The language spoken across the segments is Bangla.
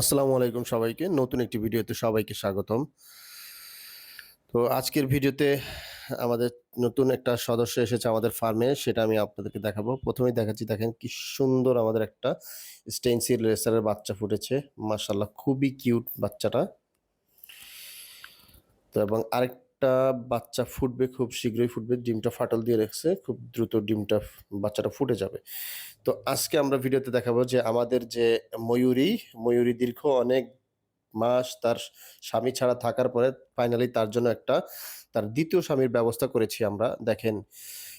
আসসালামু আলাইকুম সবাইকে। নতুন একটি ভিডিওতে সবাইকে স্বাগতম। তো আজকের ভিডিওতে আমাদের নতুন একটা সদস্য এসেছে আমাদের ফার্মে, সেটা আমি আপনাদেরকে দেখাবো। প্রথমেই দেখাচ্ছি, দেখেন কি সুন্দর আমাদের একটা স্টেইনসিল রেসারের বাচ্চা ফুটেছে। মার্শাল্লাহ খুবই কিউট বাচ্চাটা। তো এবং আরেকটা বাচ্চা ফুটবে, খুব শীঘ্রই ফুটবে। ডিমটা ফাটল দিয়ে রেখেছে, খুব দ্রুত ডিমটা, বাচ্চাটা ফুটে যাবে। তো আজকে আমরা ভিডিওতে দেখাবো যে আমাদের যে ময়ূরী ময়ূরী দীর্ঘ অনেক মাস তার স্বামী ছাড়া থাকার পরে ফাইনালি তার জন্য একটা, তার দ্বিতীয় স্বামীর ব্যবস্থা করেছি আমরা। দেখেন,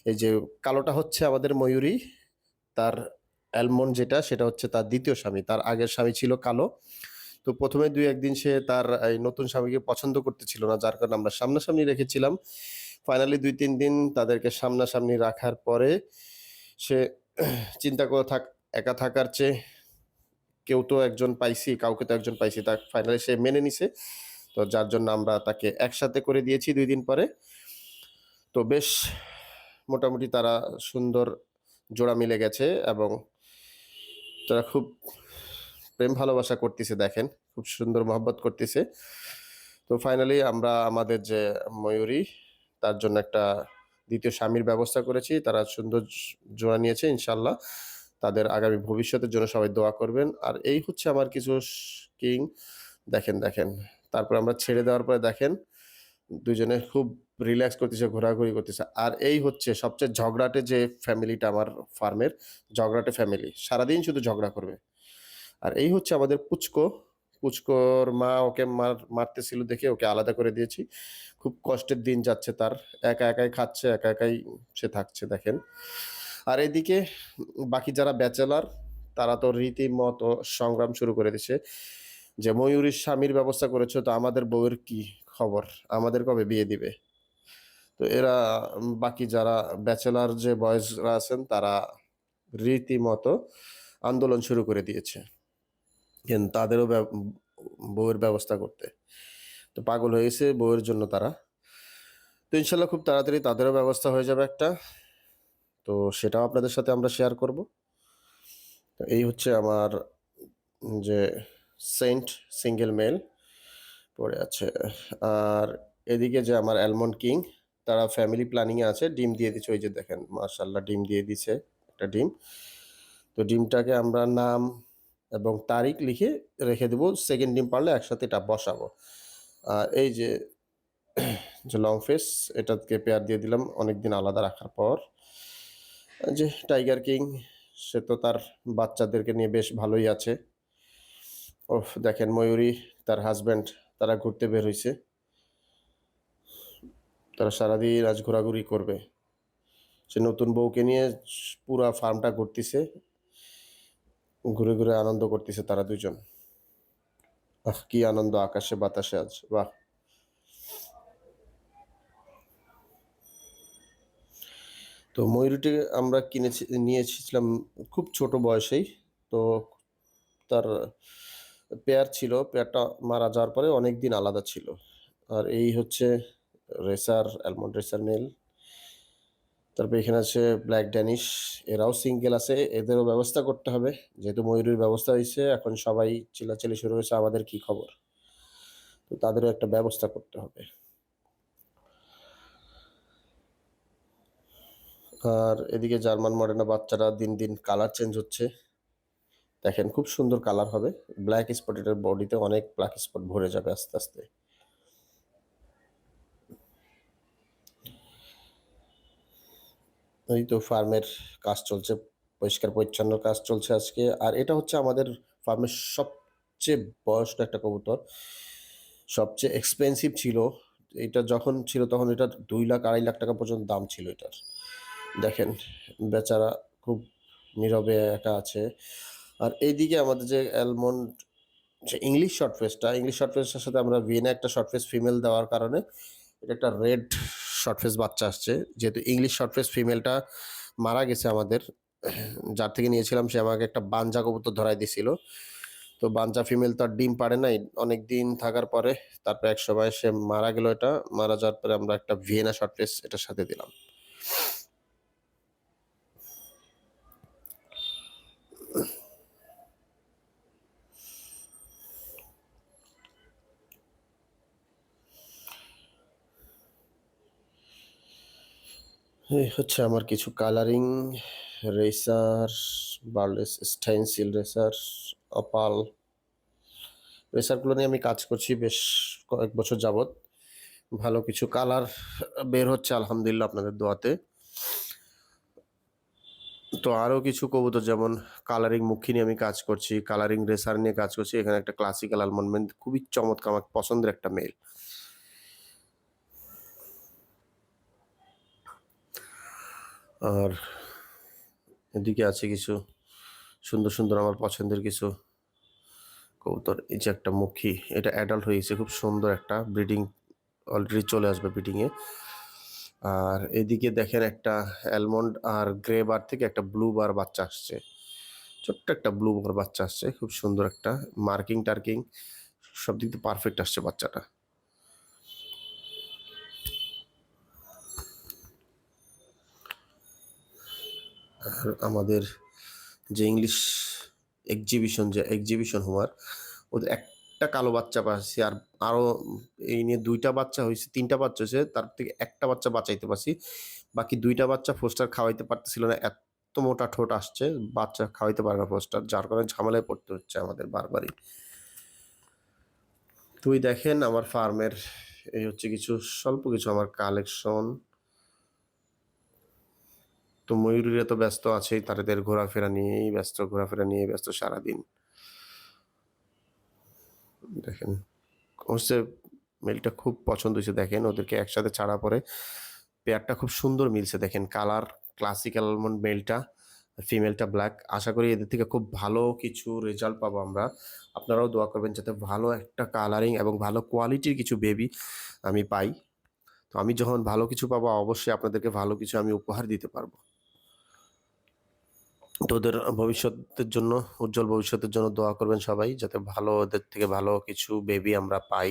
এই যে কালোটা হচ্ছে আমাদের ময়ূরী, তার অ্যালমন্ড যেটা, সেটা হচ্ছে তার দ্বিতীয় স্বামী। তার আগের স্বামী ছিল কালো। তো প্রথমে দুই একদিন সে তার এই নতুন স্বামীকে পছন্দ করতেছিল না, যার কারণে আমরা সামনাসামনি রেখেছিলাম। ফাইনালি দুই তিন দিন তাদেরকে সামনাসামনি রাখার পরে সে চিন্তা করে থাক, একা থাকার চেয়ে কেউ তো একজন পাইছি, কাউকে তো একজন পাইছি, তা ফাইনালি সে মেনে নিছে। তো যার জন্য আমরা তাকে একসাথে করে দিয়েছি দুই দিন পরে। তো বেশ, মোটামুটি তারা সুন্দর জোড়া মিলে গেছে এবং তারা খুব প্রেম ভালোবাসা করতেছে, দেখেন, খুব সুন্দর মহব্বত করতেছে। তো ফাইনালি আমরা আমাদের যে ময়ূরী, তার জন্য একটা দ্বিতীয় স্বামীর ব্যবস্থা করেছি, তারা সুন্দর জোড়া নিয়েছে, ইনশাল্লাহ। তাদের আগামী ভবিষ্যতের জন্য সবাই দোয়া করবেন। আর এই হচ্ছে আমার কিছু কিং দেখেন দেখেন। তারপর আমরা ছেড়ে দেওয়ার পরে দেখেন, দুজনে খুব রিল্যাক্স করতেছে, ঘোরাঘুরি করতেছে। আর এই হচ্ছে সবচেয়ে ঝগড়াটে যে ফ্যামিলিটা আমার ফার্মের, ঝগড়াটে ফ্যামিলি। সারাদিন শুধু ঝগড়া করবে। আর এই হচ্ছে আমাদের পুচকো। পুচকোর মা ওকে মার, মারতেছিল দেখে ওকে আলাদা করে দিয়েছি। খুব কষ্টের দিন যাচ্ছে তার। একা একাই খাচ্ছে, একা একাই সে থাকছে, দেখেন। আর এদিকে বাকি যারা ব্যাচেলার, তারা তো রীতিমতো সংগ্রাম শুরু করে দিছে যে ময়ূরীর স্বামীর ব্যবস্থা করেছ, তো আমাদের বউয়ের কি খবর? আমাদের কবে বিয়ে দিবে? তো এরা বাকি যারা ব্যাচেলার যে বয়েজরা আছেন, তারা রীতিমতো আন্দোলন শুরু করে দিয়েছে। কিন্তু তাদেরও বউয়ের ব্যবস্থা করতে। তো পাগল হয়ে গেছে বউয়ের জন্য তারা। তো ইনশাল্লাহ খুব তাড়াতাড়ি তাদেরও ব্যবস্থা হয়ে যাবে একটা। তো সেটাও আপনাদের সাথে আমরা শেয়ার করব। তো এই হচ্ছে আমার যে সেন্ট সিঙ্গেল মেল পড়ে আছে। আর এদিকে যে আমার অ্যালমন্ড কিং তারা ফ্যামিলি প্ল্যানিংয়ে আছে। ডিম দিয়ে দিচ্ছে, ওই যে দেখেন মার্শাল্লাহ ডিম দিয়ে দিছে একটা ডিম। তো ডিমটাকে আমরা নাম এবং তারিখ লিখে রেখে দেবো। সেকেন্ড ডিম পারলে একসাথে এটা বসাবো। আর এই যে যে লং ফেস এটাকে পেয়ার দিয়ে দিলাম অনেক দিন আলাদা রাখার পর। যে টাইগার কিং সে তো তার বাচ্চাদেরকে নিয়ে বেশ ভালোই আছে। ও দেখেন ময়ূরী, তার হাজব্যান্ড তারা ঘুরতে বের হয়েছে তারা সারাদিন আজ ঘোরাঘুরি করবে। সে নতুন বউকে নিয়ে পুরা ফার্মটা ঘুরতেছে। ঘুরে ঘুরে আনন্দ করতেছে তারা দুজন আহ, কি আনন্দ আকাশে বাতাসে আজ, বাহ। তো ময়ূরটি আমরা কিনেছি, নিয়েছিলাম খুব ছোট বয়সেই। তো তার পেয়ার ছিল, পেয়ারটা মারা যাওয়ার পরে অনেক দিন আলাদা ছিল। আর এই হচ্ছে রেসার, অ্যালমন্ড রেসার মেল তারপর এখানে আছে ব্ল্যাক ড্যানিশ এরাও সিঙ্গেল আছে, এদেরও ব্যবস্থা করতে হবে। যেহেতু ময়ূরের ব্যবস্থা হয়েছে, এখন সবাই চিল্লাচিল্লি শুরু হয়েছে, আমাদের কি খবর? তো তাদেরও একটা ব্যবস্থা করতে হবে। আর এদিকে জার্মান মডার্না বাচ্চারা দিন দিন কালার চেঞ্জ হচ্ছে। দেখেন, খুব সুন্দর কালার হবে। ব্ল্যাক স্পটের বডিতে অনেক ব্ল্যাক স্পট ভরে যাবে আস্তে আস্তে। এই তো ফার্মের কাজ চলছে, পরিষ্কার পরিচ্ছন্ন কাজ চলছে আজকে। আর এটা হচ্ছে আমাদের ফার্মের সবচেয়ে বয়স্ক একটা কবুতর, সবচেয়ে এক্সপেন্সিভ ছিল। এটা যখন ছিল তখন এটা দুই লাখ, আড়াই লাখ টাকা পর্যন্ত দাম ছিল এটার। দেখেন, বেচারা খুব নীরবে একা আছে। আর এইদিকে আমাদের যে অ্যালমন্ড যে ইংলিশ শর্ট ফেসটা ইংলিশ শর্ট ফেসের সাথে আমরা ভিয়েনা একটা শর্ট ফেস ফিমেল দেওয়ার কারণে, এটা একটা রেড শর্ট ফেস বাচ্চা আসছে। যেহেতু ইংলিশ শর্টফেস ফিমেলটা মারা গেছে আমাদের, যার থেকে নিয়েছিলাম সে আমাকে একটা বাঞ্জা কবুতর ধরাই দিয়েছিল। তো বাঞ্জা ফিমেল তো আর ডিম পারে নাই। অনেক দিন থাকার পরে তারপর এক সময় সে মারা গেল এটা। মারা যাওয়ার পরে আমরা একটা ভিয়েনা শর্টফেস এটার সাথে দিলাম। এই হচ্ছে আমার কিছু কালারিং রেসার বার্লেস স্টেনসিল রেসার অপাল রেসারগুলো নিয়ে আমি কাজ করছি বেশ কয়েক বছর যাবত ভালো কিছু কালার বের হচ্ছে আলহামদুলিল্লাহ আপনাদের দোয়াতে। তো আরও কিছু কবুতর যেমন কালারিং মুখী নিয়ে আমি কাজ করছি কালারিং রেসার নিয়ে কাজ করছি। এখানে একটা ক্লাসিক্যাল আলমন্ডমেন্ট খুবই চমৎকার, আমার পছন্দের একটা মেল আর এদিকে আছে কিছু সুন্দর সুন্দর আমার পছন্দের কিছু কবুতর। এই যে একটা মুখী, এটা অ্যাডাল্ট হয়েছে খুব সুন্দর একটা ব্রিডিং অলরেডি চলে আসবে ব্রিডিংয়ে আর এদিকে দেখেন একটা অ্যালমন্ড আর গ্রে বার থেকে একটা ব্লু বার বাচ্চা আসছে। ছোট্ট একটা ব্লু বার বাচ্চা আসছে, খুব সুন্দর একটা মার্কিং টার্কিং সব দিক দিয়ে পারফেক্ট আসছে বাচ্চাটা। আর আমাদের যে ইংলিশ এক্সিবিশন যে এক্সিবিশন হওয়ার, ওদের একটা কালো বাচ্চা পাচ্ছি আর আরও এই নিয়ে দুইটা বাচ্চা হয়েছে তিনটা বাচ্চা হয়েছে তার থেকে একটা বাচ্চা বাঁচাইতে পারছি। বাকি দুইটা বাচ্চা ফোস্টার খাওয়াইতে পারতেছিল না, এত মোটা ঠোঁট আসছে, বাচ্চা খাওয়াইতে পারে না ফোস্টার যার কারণে ঝামেলায় পড়তে হচ্ছে আমাদের বারবারই। তুই দেখেন আমার ফার্মের এই হচ্ছে কিছু, স্বল্প কিছু আমার কালেকশন তো ময়ূরীরা তো ব্যস্ত আছেই তাদের ঘোরাফেরা নিয়েই ব্যস্ত, ঘোরাফেরা নিয়েই ব্যস্ত সারাদিন। দেখেন হচ্ছে মেলটা খুব পছন্দ হয়েছে, দেখেন ওদেরকে একসাথে ছাড়া পরে পেয়ারটা খুব সুন্দর মিলছে, দেখেন কালার ক্লাসিক্যাল আলমন্ড মেলটা ফিমেলটা ব্ল্যাক আশা করি এদের থেকে খুব ভালো কিছু রেজাল্ট পাবো আমরা। আপনারাও দোয়া করবেন যাতে ভালো একটা কালারিং এবং ভালো কোয়ালিটির কিছু বেবি আমি পাই। তো আমি যখন ভালো কিছু পাবো, অবশ্যই আপনাদেরকে ভালো কিছু আমি উপহার দিতে পারব। তো ওদের ভবিষ্যতের জন্য, উজ্জ্বল ভবিষ্যতের জন্য দোয়া করবেন সবাই, যাতে ভালো ওদের থেকে ভালো কিছু বেবি আমরা পাই।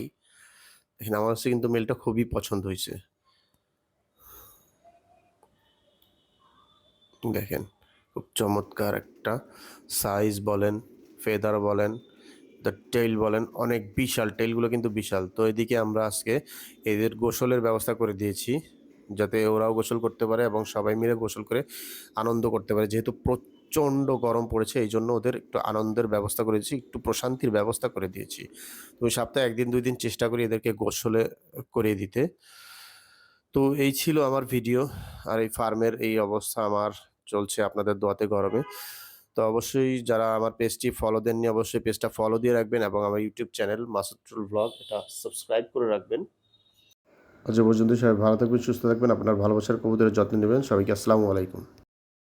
দেখেন, আমার কাছে কিন্তু মেলটা খুবই পছন্দ হয়েছে। দেখেন, খুব চমৎকার একটা সাইজ বলেন ফেদার বলেন দ্য টেইল বলেন, অনেক বিশাল টেইলগুলো কিন্তু বিশাল। তো এদিকে আমরা আজকে এদের গোসলের ব্যবস্থা করে দিয়েছি, যাতে ওরাও গোসল করতে পারে এবং সবাই মিলে গোসল করে আনন্দ করতে পারে। যেহেতু প্রচণ্ড গরম পড়েছে, এই জন্য ওদের একটু আনন্দের ব্যবস্থা করে দিয়েছি, একটু প্রশান্তির ব্যবস্থা করে দিয়েছি। তো সপ্তাহে একদিন, দুই দিন চেষ্টা করি এদেরকে গোসলে করে দিতে। তো এই ছিল আমার ভিডিও, আর এই ফার্মের এই অবস্থা আমার চলছে আপনাদের দোয়াতে গরমে। তো অবশ্যই যারা আমার পেজটি ফলো দেননি, অবশ্যই পেজটা ফলো দিয়ে রাখবেন এবং আমার ইউটিউব চ্যানেল মাসুদুল ব্লগ এটা সাবস্ক্রাইব করে রাখবেন। আজ পর্যন্ত সবাই ভালো থাকবেন, সুস্থ থাকবেন, আপনার ভালোবাসার কবুতরের যত্ন নেবেন। সবাইকে আসসালামু আলাইকুম।